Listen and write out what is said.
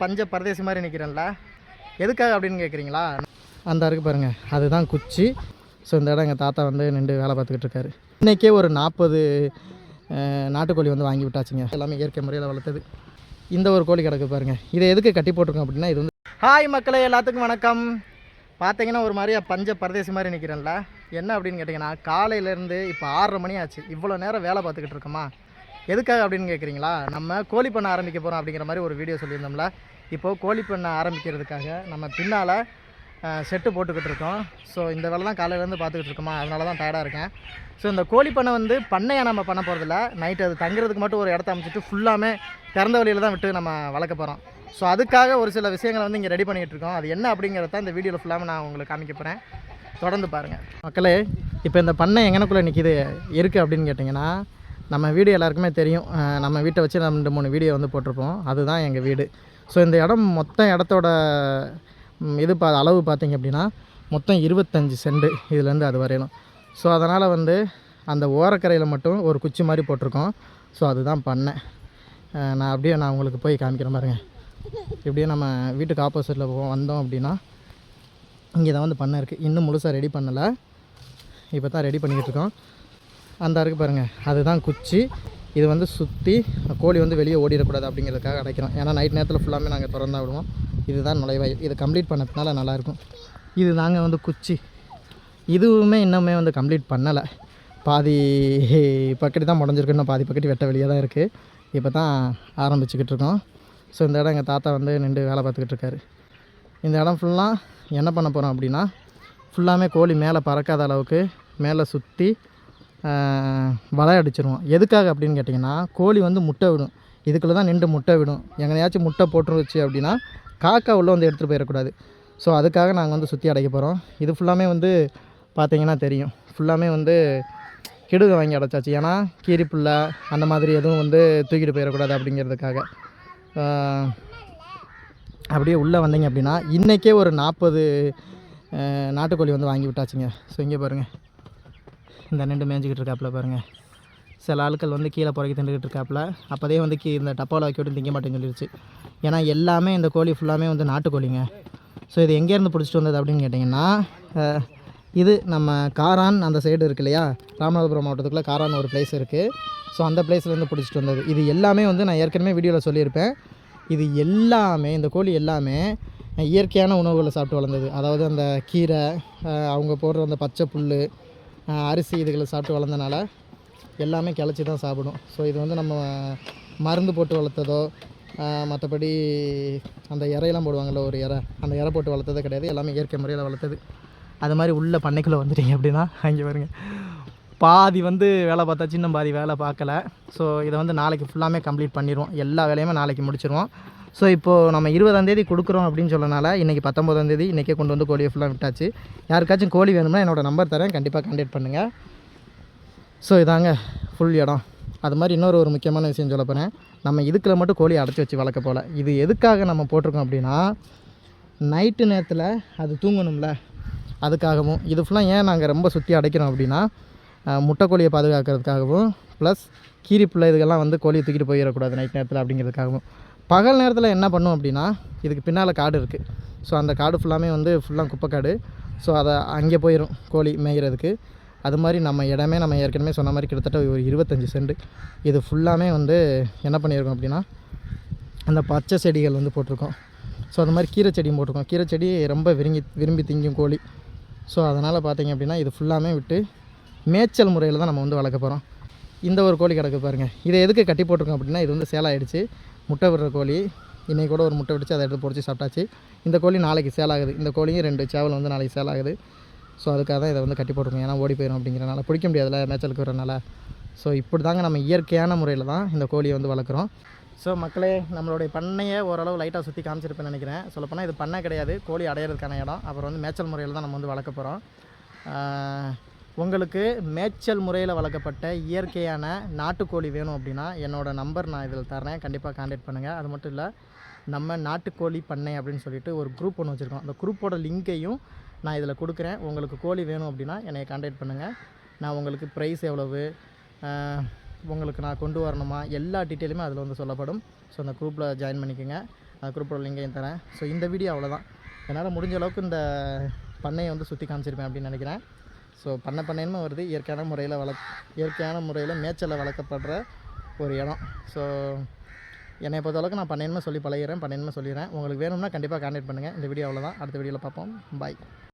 பஞ்ச பரதேசி மாதிரி நிற்கிறேன்ல எதுக்காக அப்படின்னு கேட்குறீங்களா அந்த இருக்கு பாருங்க அதுதான் குச்சி. ஸோ இந்த இடம் எங்கள் தாத்தா வந்து நின்று வேலை பார்த்துக்கிட்டு இருக்காரு. இன்றைக்கே ஒரு நாற்பது நாட்டுக்கோழி வந்து வாங்கி விட்டாச்சுங்க. எல்லாமே இயற்கை முறையில் வளர்த்தது. இந்த ஒரு கோழி கிடக்கு பாருங்கள் இதை எதுக்கு கட்டி போட்டிருக்கோம் அப்படின்னா இது வந்து ஹாய் மக்களே எல்லாத்துக்கும் வணக்கம். பார்த்தீங்கன்னா ஒரு மாதிரியா பஞ்ச பரதேசி மாதிரி நிற்கிறேன்ல என்ன அப்படின்னு கேட்டிங்கன்னா காலையிலேருந்து இப்போ ஆறரை மணி ஆச்சு. இவ்வளோ நேரம் வேலை பார்த்துக்கிட்டு இருக்கோமா? எதுக்காக அப்படின்னு கேட்குறீங்களா நம்ம கோழி பண்ண ஆரம்பிக்க போகிறோம் அப்படிங்கிற மாதிரி ஒரு வீடியோ சொல்லியிருந்தோம்ல. இப்போது கோழி பண்ண ஆரம்பிக்கிறதுக்காக நம்ம பின்னால் செட்டு போட்டுக்கிட்டு இருக்கோம். ஸோ இந்த வேலை தான் காலையிலேருந்து பார்த்துக்கிட்டு இருக்கோமா? அதனால தான் டயர்டாக இருக்கேன். ஸோ இந்த கோழி பண்ணை வந்து பண்ணையாக நம்ம பண்ண போகிறதில்ல நைட்டு அது தங்குறதுக்கு மட்டும் ஒரு இடத்த அமைச்சிட்டு ஃபுல்லாமே திறந்த வழியில் தான் விட்டு நம்ம வளர்க்க போகிறோம் ஸோ அதுக்காக ஒரு சில விஷயங்களை வந்து இங்கே ரெடி பண்ணிகிட்டு இருக்கோம். அது என்ன அப்படிங்கிறத இந்த வீடியோவில் ஃபுல்லாக நான் உங்களுக்கு காமிக்க போகிறேன் தொடர்ந்து பாருங்கள் மக்களே இப்போ இந்த பண்ணை எங்கனக்குள்ளே நிற்கிது இருக்குது அப்படின்னு கேட்டிங்கன்னா நம்ம வீடு எல்லாருக்குமே தெரியும். நம்ம வீட்டை வச்சு நம்ம ரெண்டு மூணு வீடியோ வந்து போட்டிருப்போம். அதுதான் எங்கள் வீடு. ஸோ இந்த இடம் மொத்த இடத்தோட இது பா அளவு பார்த்திங்க அப்படின்னா மொத்தம் இருபத்தஞ்சி செண்டு இதுலேருந்து அது வரையணும் ஸோ அதனால் வந்து அந்த ஓரக்கரையில் மட்டும் ஒரு குச்சி மாதிரி போட்டிருக்கோம். ஸோ அதுதான் பண்ணேன். நான் அப்படியே நான் உங்களுக்கு போய் காமிக்கிறேன் பாருங்க. இப்படியே நம்ம வீட்டுக்கு ஆப்போசிட்டில் வந்தோம் அப்படின்னா இங்கே தான் வந்து பண்ண இருக்குது இன்னும் முழுசாக ரெடி பண்ணலை. இப்போ தான் ரெடி பண்ணிக்கிட்டு இருக்கோம். அந்த இருக்குது பாருங்கள் அதுதான் குச்சி. இது வந்து சுற்றி கோழி வந்து வெளியே ஓடிடக்கூடாது அப்படிங்கிறதுக்காக அடைக்கிறோம் ஏன்னா நைட் நேரத்தில் ஃபுல்லாமே நாங்கள் திறந்தா விடுவோம். இதுதான் நுழைவாயில். இது கம்ப்ளீட் பண்ணதுனால நல்லாயிருக்கும். இது தாங்க வந்து குச்சி. இதுவுமே இன்னுமே வந்து கம்ப்ளீட் பண்ணலை. பாதி பக்கெட்டு தான் முடஞ்சிருக்கு. இன்னும் பாதி பக்கெட்டு வெட்ட வெளியே தான் இருக்குது இப்போ தான் ஆரம்பிச்சுக்கிட்டு இருக்கோம். ஸோ இந்த இடம் எங்கள் தாத்தா வந்து நின்று வேலை பார்த்துக்கிட்டு இருக்காரு. இந்த இடம் ஃபுல்லாக என்ன பண்ண போகிறோம் அப்படின்னா ஃபுல்லாமே கோழி மேலே பறக்காத அளவுக்கு மேலே சுற்றி வலை அடிச்சிருவோம் எதுக்காக அப்படின்னு கேட்டிங்கன்னா கோழி வந்து முட்டை விடும். இதுக்குள்ளே தான் நின்று முட்டை விடும். எங்கேயாச்சும் முட்டை போட்டுருச்சு அப்படின்னா காக்கா உள்ளே வந்து எடுத்துகிட்டு போயிடக்கூடாது. ஸோ அதுக்காக நாங்கள் வந்து சுற்றி அடைக்க போகிறோம் இது ஃபுல்லாமே வந்து பார்த்திங்கன்னா தெரியும். ஃபுல்லாமே வந்து கிடுகு வாங்கி அடைச்சாச்சு. ஏன்னா கீரி புல்லை அந்த மாதிரி எதுவும் வந்து தூக்கிட்டு போயிடக்கூடாது அப்படிங்கிறதுக்காக. அப்படியே உள்ளே வந்தீங்க அப்படின்னா இன்றைக்கே ஒரு நாற்பது நாட்டுக்கோழி வந்து வாங்கி விட்டாச்சுங்க. ஸோ இங்கே பாருங்கள் இந்த ரெண்டு மேய்ஞ்சிக்கிட்டு இருக்காப்புல பாருங்கள் சில ஆட்கள் வந்து கீழே புறக்கி திண்டுக்கிட்டு இருக்காப்புல. அப்போதே வந்து கீ இந்த டப்பாவில் வைக்க விட்டு திங்க மாட்டேன்னு சொல்லிடுச்சு ஏன்னா எல்லாமே இந்த கோழி ஃபுல்லாமே வந்து நாட்டுக்கோழிங்க. ஸோ இது எங்கேருந்து பிடிச்சிட்டு வந்தது அப்படின்னு கேட்டிங்கன்னா இது நம்ம காரான் அந்த சைடு இருக்கு இல்லையா? ராமநாதபுரம் மாவட்டத்துக்குள்ளே காரான் ஒரு பிளேஸ் இருக்குது ஸோ அந்த பிளேஸ்லேருந்து பிடிச்சிட்டு வந்தது. இது எல்லாமே வந்து நான் ஏற்கனவே வீடியோவில் சொல்லியிருப்பேன். இது எல்லாமே இந்த கோழி எல்லாமே இயற்கையான உணவுகளை சாப்பிட்டு வளர்ந்தது. அதாவது அந்த கீரை அவங்க போடுற அந்த பச்சை புல் அரிசி இதுகளை சாப்பிட்டு வளர்ந்தனால எல்லாமே கிளச்சி தான் சாப்பிடும். ஸோ இது வந்து நம்ம மருந்து போட்டு வளர்த்ததோ மற்றபடி அந்த இறையெல்லாம் போடுவாங்கள்ல ஒரு இறை. அந்த இறை போட்டு வளர்த்ததே கிடையாது எல்லாமே இயற்கை முறையில் வளர்த்தது. அது மாதிரி உள்ள பண்ணைக்குள்ளே வந்துட்டீங்க அப்படின்னா அங்கே பாருங்க. பாதி வந்து வேலை பார்த்தாச்சு இன்னும் பாதி வேலை பார்க்கல. ஸோ இதை வந்து நாளைக்கு ஃபுல்லாமே கம்ப்ளீட் பண்ணிடுவோம் எல்லா வேலையுமே நாளைக்கு முடிச்சிருவோம். ஸோ இப்போது நம்ம இருபதாந்தேதி கொடுக்குறோம் அப்படின்னு சொல்லனால இன்றைக்கி பத்தொம்போதாந்தேதி இன்றைக்கே கொண்டு வந்து கோழியை ஃபுல்லாக விட்டாச்சு. யாருக்காச்சும் கோழி வேணும்னா என்னோட நம்பர் தரேன். கண்டிப்பாக கான்டாக்ட் பண்ணுங்கள் ஸோ இதாங்க ஃபுல் இடம். அது மாதிரி இன்னொரு ஒரு முக்கியமான விஷயம் சொல்ல போகிறேன் நம்ம இதுக்குள்ள மட்டும் கோழி அடைச்சி வச்சு வளர்க்க போகல இது எதுக்காக நம்ம போட்டிருக்கோம் அப்படின்னா நைட்டு நேரத்தில் அது தூங்கணும்ல. அதுக்காகவும் இது ஃபுல்லாக ஏன் நாங்கள் ரொம்ப சுற்றி அடைக்கிறோம் அப்படின்னா முட்டைக்கோழியை பாதுகாக்கிறதுக்காகவும் ப்ளஸ் கீரி பிள்ளை இதுக்கெல்லாம் வந்து கோழியை தூக்கிட்டு போயிடக்கூடாது நைட் நேரத்தில் அப்படிங்கிறதுக்காகவும். பகல் நேரத்தில் என்ன பண்ணும் அப்படின்னா இதுக்கு பின்னால் காடு இருக்குது ஸோ அந்த காடு ஃபுல்லாமே வந்து ஃபுல்லாக குப்பை காடு ஸோ அதை அங்கே போயிடும் கோழி மேய்கிறதுக்கு அது மாதிரி நம்ம இடமே நம்ம ஏற்கனவே சொன்ன மாதிரி கிட்டத்தட்ட ஒரு இருபத்தஞ்சி சென்ட் இது ஃபுல்லாமே வந்து என்ன பண்ணியிருக்கோம் அப்படின்னா அந்த பச்சை செடிகள் வந்து போட்டிருக்கோம். ஸோ அது மாதிரி கீரை செடியும் போட்டிருக்கோம். கீரை செடி ரொம்ப விரும்பி விரும்பி திங்கும் கோழி. ஸோ அதனால் பார்த்தீங்க அப்படின்னா இது ஃபுல்லாமே விட்டு மேய்ச்சல் முறையில் தான் நம்ம வந்து வளர்க்க போகிறோம் இந்த ஒரு கோழி கிடக்கு பாருங்கள் இதை எதுக்கு கட்டி போட்டிருக்கோம் அப்படின்னா இது வந்து சேலாயிடுச்சு. முட்டை விடுற கோழி இன்றைக்கி கூட ஒரு முட்டை விடுச்சு அதை எடுத்து பொறிச்சு சாப்பிட்டாச்சு. இந்த கோழி நாளைக்கு சேலாகுது. இந்த கோழியும் ரெண்டு சேவல் வந்து நாளைக்கு சேலாகுது. ஸோ அதுக்காக தான் இதை வந்து கட்டி போட்டிருக்கோம். ஏன்னா ஓடி போயிடும் அப்படிங்கிறனால பிடிக்க முடியாதுல மேய்ச்சலுக்கு வரனால ஸோ இப்படி தாங்க நம்ம இயற்கையான முறையில் தான் இந்த கோழியை வந்து வளர்க்குறோம். ஸோ மக்களே நம்மளுடைய பண்ணையை ஓரளவு லைட்டாக சுற்றி காமிச்சிருப்பேன்னு நினைக்கிறேன். சொல்லப்போனால் இது பண்ணை கிடையாது. கோழி அடையிறதுக்கான இடம். அப்புறம் வந்து மேய்ச்சல் முறையில் தான் நம்ம வந்து வளர்க்க போகிறோம் உங்களுக்கு மேய்ச்சல் முறையில் வளர்க்கப்பட்ட இயற்கையான நாட்டுக்கோழி வேணும் அப்படின்னா என்னோடய நம்பர் நான் இதில் தரேன். கண்டிப்பாக காண்டாக்ட் பண்ணுங்கள் அது மட்டும் இல்லை நம்ம நாட்டுக்கோழி பண்ணை அப்படின்னு சொல்லிட்டு ஒரு குரூப் ஒன்று வச்சுருக்கோம். அந்த குரூப்போட லிங்க்கையும் நான் இதில் கொடுக்குறேன். உங்களுக்கு கோழி வேணும் அப்படின்னா என்னை காண்டாக்ட் பண்ணுங்கள் நான் உங்களுக்கு ப்ரைஸ் எவ்வளவு உங்களுக்கு நான் கொண்டு வரணுமா எல்லா டீட்டெயிலுமே அதில் வந்து சொல்லப்படும். ஸோ அந்த குரூப்பில் ஜாயின் பண்ணிக்கோங்க. குரூப்போட லிங்கையும் தரேன். ஸோ இந்த வீடியோ அவ்வளோதான் என்னால் முடிஞ்ச அளவுக்கு இந்த பண்ணையை வந்து சுற்றி காமிச்சிருப்பேன் அப்படின்னு நினைக்கிறேன். ஸோ பண்ண பண்ணைன்னு வருது. இயற்கையான முறையில் வளர்க் இயற்கையான முறையில் மேய்ச்சலில் வளர்க்கப்படுற ஒரு இடம். ஸோ என்னை பொறுத்தளவுக்கு நான் பண்ணையன்மை சொல்லி பழகிறேன் பண்ணையன்மை சொல்லிடுறேன். உங்களுக்கு வேணும்னா கண்டிப்பாக கான்டாக்ட் பண்ணுங்கள் இந்த வீடியோ அவ்வளோதான் அடுத்த வீடியோவில் பார்ப்போம். பாய்